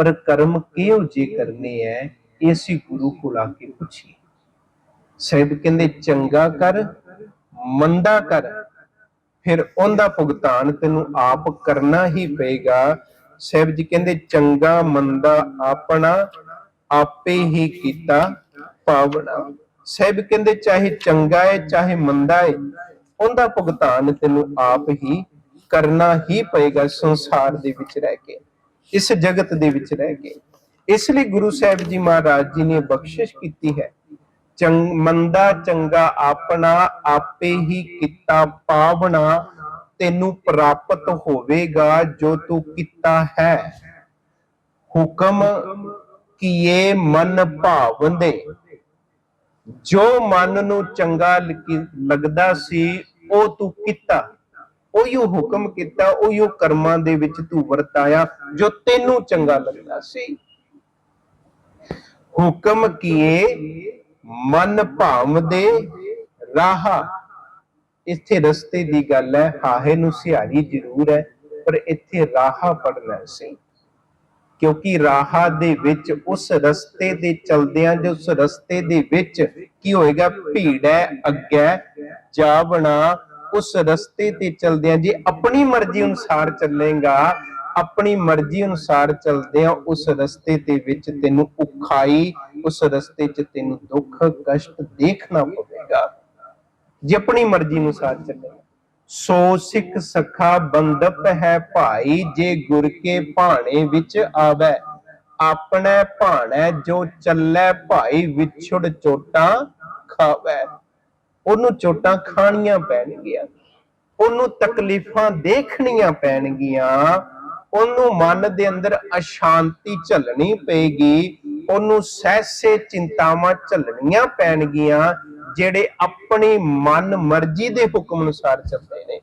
ਪਰ ਕਰਮ ਕਿਹੋ ਜੇ ਕਰਨੇ ਹੈ ਇਹ ਗੁਰੂ ਕੋਲ ਆ ਕੇ ਪੁੱਛੀਏ। ਸਾਹਿਬ ਕਹਿੰਦੇ, ਚੰਗਾ ਕਰ, ਮੰਦਾ ਕਰ, ਫਿਰ ਉਹਦਾ ਭੁਗਤਾਨ ਤੈਨੂੰ ਆਪ ਕਰਨਾ ਹੀ ਪਏਗਾ। ਸਾਹਿਬ ਜੀ ਕਹਿੰਦੇ, ਚੰਗਾ, ਮੰਦਾ ਆਪਣਾ ਆਪੇ ਹੀ ਕੀਤਾ ਪਾਵਣਾ। ਸਾਹਿਬ ਕਹਿੰਦੇ, ਚਾਹੇ ਚੰਗਾ ਹੈ ਚਾਹੇ ਮੰਦਾ ਹੈ ਉਹਦਾ ਭੁਗਤਾਨ ਤੈਨੂੰ ਆਪ ਹੀ ਕਰਨਾ ਹੀ ਪਏਗਾ ਸੰਸਾਰ ਦੇ ਵਿੱਚ ਰਹਿ ਕੇ। ਇਸ ਜਗਤ ਦੇ ਵਿੱਚ ਰਹਿ ਕੇ ਇਸ ਲਈ ਗੁਰੂ ਸਾਹਿਬ ਜੀ ਮਹਾਰਾਜ ਜੀ ਨੇ ਬਖਸ਼ਿਸ਼ ਕੀਤੀ ਹੈ। ਚੰਗ, ਮੰਦਾ ਚੰਗਾ ਆਪਣਾ ਆਪੇ ਹੀ ਕੀਤਾ ਪਾਵਣਾ, ਤੈਨੂੰ ਪ੍ਰਾਪਤ ਹੋਵੇਗਾ ਜੋ ਤੂੰ ਕੀਤਾ ਹੈ। ਹੁਕਮ ਕੀਏ ਮਨ ਭਾਵੰਦੇ। ਜੋ ਮਨ ਨੂੰ ਚੰਗਾ ਲੱਗਦਾ ਸੀ, ਉਹ ਤੂੰ ਕੀਤਾ। ਉਹੀਓ ਹੁਕਮ ਕੀਤਾ, ਉਹੀਓ ਕਰਮਾਂ ਦੇ ਵਿੱਚ ਤੂੰ ਵਰਤਾਇਆ, ਜੋ ਤੈਨੂੰ ਚੰਗਾ ਲੱਗਦਾ ਸੀ। ਹੁਕਮ ਕੀਏ, ਮਨ ਭਾਵਦੇ ਰਾਹਾ। ਇੱਥੇ ਰਸਤੇ ਦੀ ਗੱਲ ਹੈ, ਹਾਹੇ ਨੂੰ ਸਿਹਾਰੀ ਜ਼ਰੂਰ ਹੈ, ਪਰ ਇੱਥੇ ਰਾਹਾ ਪੜਨਾ ਸੀ। ਕਿਉਂਕਿ ਰਾਹ ਦੇ ਵਿੱਚ, ਉਸ ਰਸਤੇ ਦੇ ਚਲਦਿਆਂ, ਜੋ ਉਸ ਰਸਤੇ ਦੇ ਵਿੱਚ ਕੀ ਹੋਏਗਾ, ਭੀੜ ਹੈ, ਅੱਗੇ ਜਾਵਣਾ ਉਸ ਰਸਤੇ ਤੇ ਚਲਦਿਆਂ ਜੇ ਆਪਣੀ ਮਰਜ਼ੀ ਅਨੁਸਾਰ ਚੱਲੇਗਾ, ਆਪਣੀ ਮਰਜ਼ੀ ਅਨੁਸਾਰ ਚਲਦਿਆਂ ਉਸ ਰਸਤੇ ਦੇ ਵਿੱਚ ਤੈਨੂੰ ਉਖਾਈ ਉਸ ਰਸਤੇ 'ਚ ਤੈਨੂੰ ਦੁੱਖ, ਕਸ਼ਟ ਦੇਖਣਾ ਪਵੇਗਾ। ਜੇ ਆਪਣੀ ਮਰਜ਼ੀ ਅਨੁਸਾਰ ਚੱਲੇਗਾ ਸੋ ਸਿੱਖ ਸਖਾ ਬੰਦਪ ਹੈ ਭਾਈ, ਜੇ ਗੁਰ ਕੇ ਭਾਣੇ ਵਿੱਚ ਆਵੈ। ਆਪਣੇ ਭਾਣੇ ਜੋ ਚੱਲੇ ਭਾਈ, ਵਿਛੜ ਚੋਟਾਂ ਖਾਵੈ। ਉਹਨੂੰ ਚੋਟਾਂ ਖਾਣੀਆਂ ਪੈਣਗੀਆਂ, ਉਹਨੂੰ ਤਕਲੀਫਾਂ ਦੇਖਣੀਆਂ ਪੈਣਗੀਆਂ, ਉਹਨੂੰ ਮਨ ਦੇ ਅੰਦਰ ਅਸ਼ਾਂਤੀ ਝੱਲਣੀ ਪਏਗੀ, ਉਹਨੂੰ ਸਹਿਸੇ ਚਿੰਤਾਵਾਂ ਝੱਲਣੀਆਂ ਪੈਣਗੀਆਂ, ਜਿਹੜੇ ਆਪਣੀ ਮਨ ਮਰਜ਼ੀ ਦੇ ਹੁਕਮ ਅਨੁਸਾਰ ਚੱਲਦੇ ਨੇ,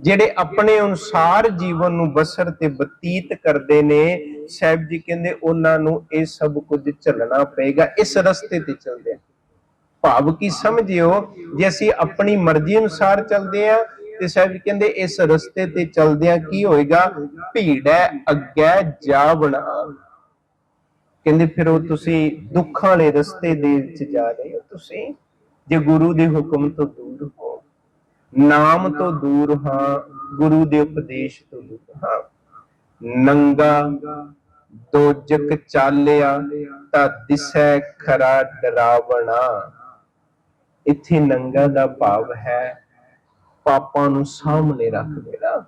ਜਿਹੜੇ ਆਪਣੇ ਅਨੁਸਾਰ ਜੀਵਨ ਨੂੰ ਬਸਰ ਤੇ ਬਤੀਤ ਕਰਦੇ ਨੇ, ਸਾਹਿਬ ਜੀ ਕਹਿੰਦੇ ਉਹਨਾਂ ਨੂੰ ਇਹ ਸਭ ਕੁਝ ਝੱਲਣਾ ਪਏਗਾ, ਇਸ ਰਸਤੇ ਤੇ ਚੱਲਦੇ ਆ। ਭਾਵ ਕੀ ਸਮਝਿਓ? ਜੇ ਅਸੀਂ ਆਪਣੀ ਮਰਜ਼ੀ ਅਨੁਸਾਰ ਚੱਲਦੇ ਆ, ਤੇ ਸਾਹਿਬ ਕਹਿੰਦੇ ਇਸ ਰਸਤੇ ਤੇ ਚਲਦਿਆਂ ਕੀ ਹੋਏਗਾ? ਭੀੜ ਅੱਗੇ ਜਾ ਬਣਾ। ਕਹਿੰਦੇ ਫਿਰ ਉਹ ਤੁਸੀਂ ਦੁੱਖਾਂ ਵਾਲੇ ਰਸਤੇ ਦੇ ਵਿੱਚ ਜਾ ਰਹੇ ਹੋ ਤੁਸੀਂ? ਜੇ ਗੁਰੂ ਦੇ ਹੁਕਮ ਤੋਂ ਦੂਰ ਹੋ, ਨਾਮ ਤੋਂ ਦੂਰ ਹਾਂ, ਗੁਰੂ ਦੇ ਉਪਦੇਸ਼ ਤੋਂ ਦੂਰ ਹਾਂ। ਨੰਗਾ, ਦੋਜਕ ਚਾਲਿਆ, ਤਾਂ ਦਿਸੈ ਖਰਾ ਡਰਾਵਣਾ। ਇੱਥੇ ਨੰਗਾ ਦਾ ਭਾਵ ਹੈ, ਪਾਪਾਂ ਨੂੰ ਸਾਹਮਣੇ ਰੱਖ ਦੇਣਾ।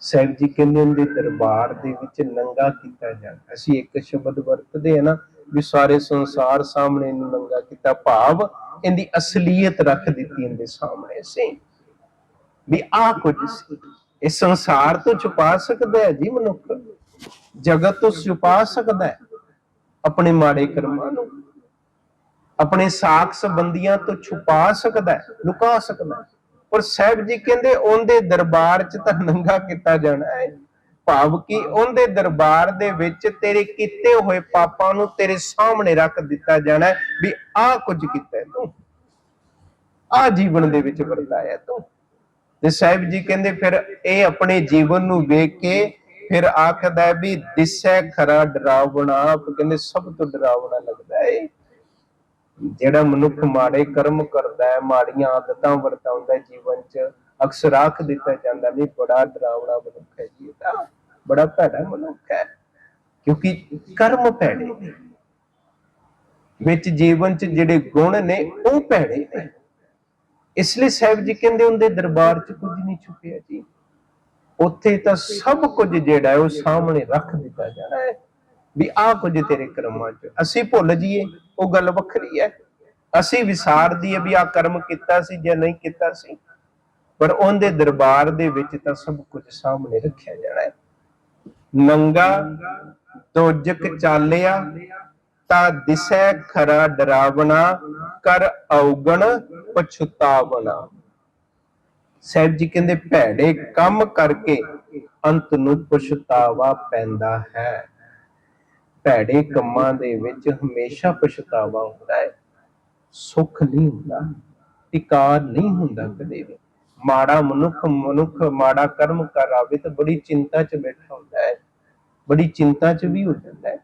ਸਾਹਿਬ ਜੀ ਕਹਿੰਦੇ ਉਹਦੇ ਦਰਬਾਰ ਦੇ ਵਿੱਚ ਨੰਗਾ ਕੀਤਾ ਜਾਂਦਾ। ਅਸੀਂ ਇੱਕ ਸ਼ਬਦ ਵਰਤਦੇ ਆ ਨਾ, ਵੀ ਸਾਰੇ ਸੰਸਾਰ ਸਾਹਮਣੇ ਇਹਨੂੰ ਨੰਗਾ ਕੀਤਾ। ਭਾਵ ਇਹਦੀ ਅਸਲੀਅਤ ਰੱਖ ਦਿੱਤੀ ਇਹਦੇ ਸਾਹਮਣੇ ਸੀ ਵੀ ਆ ਕੁਝ ਸੀ। ਇਹ ਸੰਸਾਰ ਤੋਂ ਛੁਪਾ ਸਕਦਾ ਹੈ ਜੀ ਮਨੁੱਖ। ਜਗਤ ਤੋਂ ਛੁਪਾ ਸਕਦਾ ਹੈ। ਆਪਣੇ ਮਾੜੇ ਕਰਮਾਂ ਨੂੰ। ਆਪਣੇ ਸਾਖ ਸੰਬੰਧੀਆਂ ਤੋਂ ਛੁਪਾ ਸਕਦਾ ਹੈ, ਲੁਕਾ ਸਕਦਾ ਹੈ। ਪਰ ਸਾਹਿਬ ਜੀ ਕਹਿੰਦੇ, ਉਹਦੇ ਦਰਬਾਰ 'ਚ ਤਾਂ ਨੰਗਾ ਕੀਤਾ ਜਾਣਾ ਹੈ। ਭਾਵ ਕਿ ਉਹਦੇ ਦਰਬਾਰ ਦੇ ਵਿੱਚ ਤੇਰੇ ਕੀਤੇ ਹੋਏ ਪਾਪਾਂ ਨੂੰ ਤੇਰੇ ਸਾਹਮਣੇ ਰੱਖ ਦਿੱਤਾ ਜਾਣਾ ਵੀ ਆਹ ਕੁਝ ਕੀਤਾ ਤੂੰ। ਆ ਜੀਵਨ ਦੇ ਵਿੱਚ ਵਰਤਾਇਆ ਤੂੰ। ਤੇ ਸਾਹਿਬ ਜੀ ਕਹਿੰਦੇ, ਫਿਰ ਇਹ ਆਪਣੇ ਜੀਵਨ ਨੂੰ ਵੇਖ ਕੇ ਫਿਰ ਆਖਦਾ ਵੀ ਦਿਸੈ ਖਰਾ ਡਰਾਵਣਾ, ਆਪ ਕਹਿੰਦੇ ਸਭ ਤੋਂ ਡਰਾਵਣਾ ਲੱਗਦਾ ਏ ਜਿਹੜਾ ਮਨੁੱਖ ਮਾੜੇ ਕਰਮ ਕਰਦਾ ਹੈ, ਮਾੜੀਆਂ ਆਦਤਾਂ ਵਰਤਾਉਂਦਾ ਜੀਵਨ 'ਚ, ਅਕਸਰ ਆਖ ਦਿੱਤਾ ਜਾਂਦਾ ਨਹੀਂ ਬੜਾ ਡਰਾਵਣਾ ਮਨੁੱਖ ਹੈ ਜੀ, ਇਹ ਤਾਂ ਬੜਾ ਭੈੜਾ ਮਨੁੱਖ ਹੈ। ਕਿਉਂਕਿ ਕਰਮ ਭੈੜੇ ਨੇ। ਵਿੱਚ ਜੀਵਨ 'ਚ ਜਿਹੜੇ ਗੁਣ ਨੇ, ਉਹ ਭੈੜੇ ਨੇ। ਇਸ ਲਈ ਸਾਹਿਬ ਜੀ ਕਹਿੰਦੇ ਉਹਦੇ ਦਰਬਾਰ 'ਚ ਕੁਝ ਨਹੀਂ ਛੁਪਿਆ ਜੀ। ਉੱਥੇ ਤਾਂ ਸਭ ਕੁਝ ਜਿਹੜਾ ਹੈ, ਉਹ ਸਾਹਮਣੇ ਰੱਖ ਦਿੱਤਾ ਜਾਣਾ ਹੈ। ਵੀ ਆਹ ਕੁਝ ਤੇਰੇ ਕਰਮਾਂ 'ਚ, ਅਸੀਂ ਭੁੱਲ ਜਾਈਏ। ਉਹ ਗੱਲ ਵੱਖਰੀ ਹੈ। ਅਸੀਂ ਵਿਸਾਰਦੀ ਹੈ ਵੀ ਆਹ ਕਰਮ ਕੀਤਾ ਸੀ ਜਾਂ ਨਹੀਂ ਕੀਤਾ ਸੀ। ਪਰ ਉਹਦੇ ਦਰਬਾਰ ਦੇ ਵਿੱਚ ਤਾਂ ਸਭ ਕੁਝ ਸਾਹਮਣੇ ਰੱਖਿਆ ਜਾਣਾ ਹੈ। ਨੰਗਾ, ਦੋਜਕ ਚਾਲਿਆ, ਤਾਂ ਦਿਸੈ ਖਰਾ ਡਰਾਵਣਾ, ਕਰ ਔਗਣ ਪਛਤਾਵਣਾ। ਸਾਹਿਬ ਜੀ ਕਹਿੰਦੇ ਭੈੜੇ ਕੰਮ ਕਰਕੇ ਅੰਤ ਨੂੰ ਪਛਤਾਵਾ ਪੈਂਦਾ ਹੈ। ਭੈੜੇ ਕੰਮਾਂ ਦੇ ਵਿੱਚ ਹਮੇਸ਼ਾ ਪਛਤਾਵਾ ਹੁੰਦਾ ਹੈ। ਸੁੱਖ ਨਹੀਂ ਹੁੰਦਾ, ਟਿਕਾਰ ਨਹੀਂ ਹੁੰਦਾ ਕਦੇ ਵੀ। ਮਾੜਾ ਮਨੁੱਖ ਮਨੁੱਖ ਮਾੜਾ ਕਰਮ ਕਰ ਆਵੇ ਤਾਂ ਬੜੀ ਚਿੰਤਾ 'ਚ ਬੈਠਾ ਹੁੰਦਾ ਹੈ। ਬੜੀ ਚਿੰਤਾ 'ਚ ਵੀ ਹੋ ਜਾਂਦਾ ਹੈ।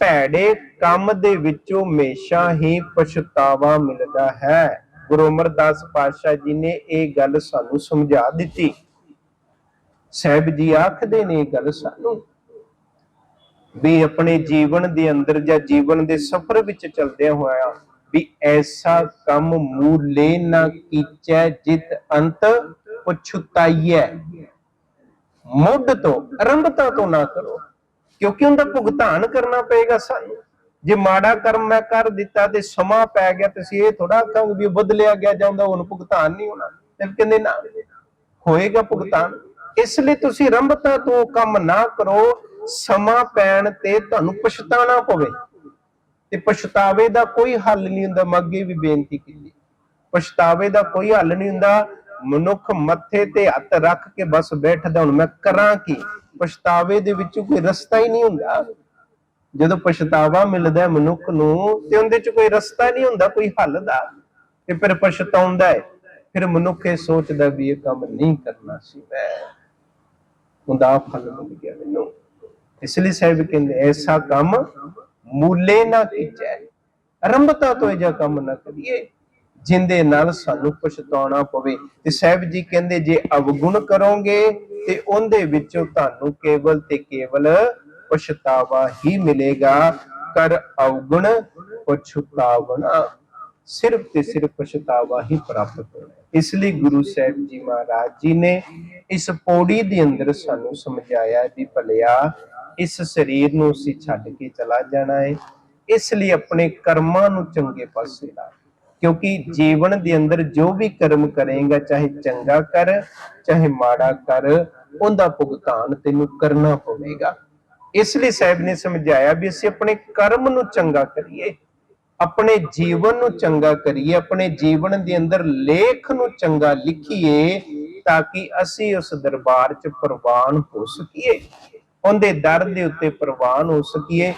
ਭੈੜੇ ਕੰਮ ਦੇ ਵਿੱਚੋਂ ਹਮੇਸ਼ਾ ਹੀ ਪਛਤਾਵਾ ਮਿਲਦਾ ਹੈ। ਗੁਰੂ ਅਮਰਦਾਸ ਪਾਤਸ਼ਾਹ ਜੀ ਨੇ ਇਹ ਗੱਲ ਸਾਨੂੰ ਸਮਝਾ ਦਿੱਤੀ। ਸਾਹਿਬ ਜੀ ਆਖਦੇ ਨੇ ਇਹ ਗੱਲ ਸਾਨੂੰ ਵੀ ਆਪਣੇ ਜੀਵਨ ਦੇ ਅੰਦਰ ਜਾਂ ਜੀਵਨ ਦੇ ਸਫ਼ਰ ਵਿੱਚ ਚੱਲਦਿਆਂ ਹੋਇਆ ਵੀ ਐਸਾ ਕੰਮ ਮੂਲੇ ਨਾ ਕੀਚੈ, ਜਿਤ ਅੰਤ ਪਛੁਤਾਈਐ। ਮੁੱਢ ਤੋਂ, ਆਰੰਭਤਾ ਤੋਂ ਨਾ ਕਰੋ, ਕਿਉਂਕਿ ਉਹਦਾ ਭੁਗਤਾਨ ਕਰਨਾ ਪਏਗਾ ਸਾਨੂੰ। ਜੇ ਮਾੜਾ ਕਰਮ ਮੈਂ ਕਰ ਦਿੱਤਾ ਤੇ ਸਮਾਂ ਪੈ ਗਿਆ ਤੇ ਅਸੀਂ ਇਹ ਥੋੜਾ ਕਹਾਂਗੇ ਵੀ ਬਦਲਿਆ ਗਿਆ ਜਾਂਦਾ ਹੁਣ ਭੁਗਤਾਨ ਨਹੀਂ ਹੋਣਾ ਤੇ ਕਹਿੰਦੇ ਨਾ, ਹੋਏਗਾ ਭੁਗਤਾਨ। ਇਸ ਲਈ ਤੁਸੀਂ ਆਰੰਭਤਾ ਤੋਂ ਕੰਮ ਨਾ ਕਰੋ ਸਮਾਂ ਪੈਣ ਤੇ ਤੁਹਾਨੂੰ ਪਛਤਾਣਾ ਪਵੇ। ਤੇ ਪਛਤਾਵੇ ਦਾ ਕੋਈ ਹੱਲ ਨਹੀਂ ਹੁੰਦਾ। ਮੈਂ ਵੀ ਬੇਨਤੀ ਕੀਤੀ। ਪਛਤਾਵੇ ਦਾ ਕੋਈ ਹੱਲ ਨਹੀਂ ਹੁੰਦਾ। ਮਨੁੱਖ ਮੱਥੇ ਤੇ ਹੱਥ ਰੱਖ ਕੇ ਬਸ ਬੈਠਦਾ। ਹੁਣ ਮੈਂ ਕਰਾਂ ਕੀ? ਪਛਤਾਵੇ ਦੇ ਵਿੱਚ ਕੋਈ ਰਸਤਾ ਹੀ ਨਹੀਂ ਹੁੰਦਾ। ਜਦੋਂ ਪਛਤਾਵਾ ਮਿਲਦਾ ਮਨੁੱਖ ਨੂੰ, ਤੇ ਉਹਦੇ ਚ ਕੋਈ ਰਸਤਾ ਨਹੀਂ ਹੁੰਦਾ, ਕੋਈ ਹੱਲ ਦਾ। ਤੇ ਫਿਰ ਪਛਤਾਉਂਦਾ ਹੈ। ਫਿਰ ਮਨੁੱਖ ਇਹ ਸੋਚਦਾ ਵੀ ਇਹ ਕੰਮ ਨਹੀਂ ਕਰਨਾ ਸੀ ਮੈਂ। ਉਹਦਾ ਫਲ ਮਿਲ ਗਿਆ ਮੈਨੂੰ। ਇਸ ਲਈ ਸਾਹਿਬ ਕਹਿੰਦੇ ਐਸਾ ਕੰਮ ਮੂਲੇ ਨਾ ਕੀਜੈ। ਆਰੰਭਤਾ ਤੋਂ ਇਹ ਜਿਹਾ ਕੰਮ ਨਾ ਕਰੀਏ, ਜਿੰਦੇ ਨਾਲ ਸਾਨੂੰ ਪਛਤਾਉਣਾ ਪਵੇ। ਤੇ ਸਾਹਿਬ ਜੀ ਕਹਿੰਦੇ, ਜੇ ਅਵਗੁਣ ਕਰੋਗੇ, ਤੇ ਉਹਦੇ ਵਿੱਚੋਂ ਤੁਹਾਨੂੰ ਕੇਵਲ ਤੇ ਕੇਵਲ ਪਛਤਾਵਾ ਹੀ ਮਿਲੇਗਾ। ਕਰ ਅਵਗੁਣ ਪਛਤਾਵਣਾ ਸਿਰਫ ਤੇ ਸਿਰਫ ਪਛਤਾਵਾ ਹੀ ਪ੍ਰਾਪਤ ਹੋਣਾ ਇਸ ਲਈ ਗੁਰੂ ਸਾਹਿਬ ਜੀ ਮਹਾਰਾਜ ਜੀ ਨੇ ਇਸ ਪੌੜੀ ਦੇ ਅੰਦਰ ਸਾਨੂੰ ਸਮਝਾਇਆ ਵੀ ਭਲਿਆ ਇਸ ਸਰੀਰ ਨੂੰ ਅਸੀਂ ਛੱਡ ਕੇ ਚਲਾ ਜਾਣਾ ਹੈ ਇਸ ਲਈ ਆਪਣੇ ਕਰਮਾਂ ਨੂੰ ਚੰਗੇ ਪਾਸੇ ਲਾ ਕਿਉਂਕਿ ਜੀਵਨ ਦੇ ਅੰਦਰ ਜੋ ਵੀ ਕਰਮ ਕਰੇਗਾ, ਚਾਹੇ ਚੰਗਾ ਕਰ, ਚਾਹੇ ਮਾੜਾ ਕਰ, ਉਹਦਾ ਭੁਗਤਾਨ ਤੈਨੂੰ ਕਰਨਾ ਪਵੇਗਾ। ਇਸ ਲਈ ਸਾਹਿਬ ਨੇ ਸਮਝਾਇਆ ਵੀ ਅਸੀਂ ਆਪਣੇ ਕਰਮ ਨੂੰ ਚੰਗਾ ਕਰੀਏ, ਆਪਣੇ ਜੀਵਨ ਨੂੰ ਚੰਗਾ ਕਰੀਏ, ਆਪਣੇ ਜੀਵਨ ਦੇ ਅੰਦਰ ਲੇਖ ਨੂੰ ਚੰਗਾ ਲਿਖੀਏ, ਤਾਂ ਕਿ ਅਸੀਂ ਉਸ ਦਰਬਾਰ 'ਚ ਪ੍ਰਵਾਨ ਹੋ ਸਕੀਏ। ਉਹਦੇ ਦਰ ਦੇ ਉੱਤੇ ਪ੍ਰਵਾਨ ਹੋ ਸਕੀਏ,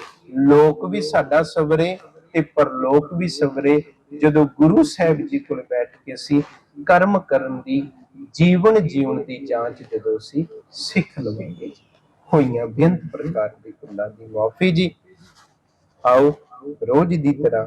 ਲੋਕ ਵੀ ਸਾਡਾ ਸਵਰੇ ਤੇ ਪਰਲੋਕ ਵੀ ਸਵਰੇ। ਜਦੋਂ ਗੁਰੂ ਸਾਹਿਬ ਜੀ ਕੋਲ ਬੈਠ ਕੇ ਅਸੀਂ ਕਰਮ ਕਰਨ ਦੀ, ਜੀਵਨ ਜੀਵਨ ਦੀ ਜਾਂਚ ਜਦੋਂ ਅਸੀਂ ਸਿੱਖ ਲਵਾਂਗੇ ਹੋਈਆਂ ਬੇਅੰਤ ਪ੍ਰਕਾਰ ਦੀ ਕੁੱਲਾਂ ਦੀ ਮਾਫੀ ਜੀ। ਆਓ, ਰੋਜ਼ ਦੀ ਤਰ੍ਹਾਂ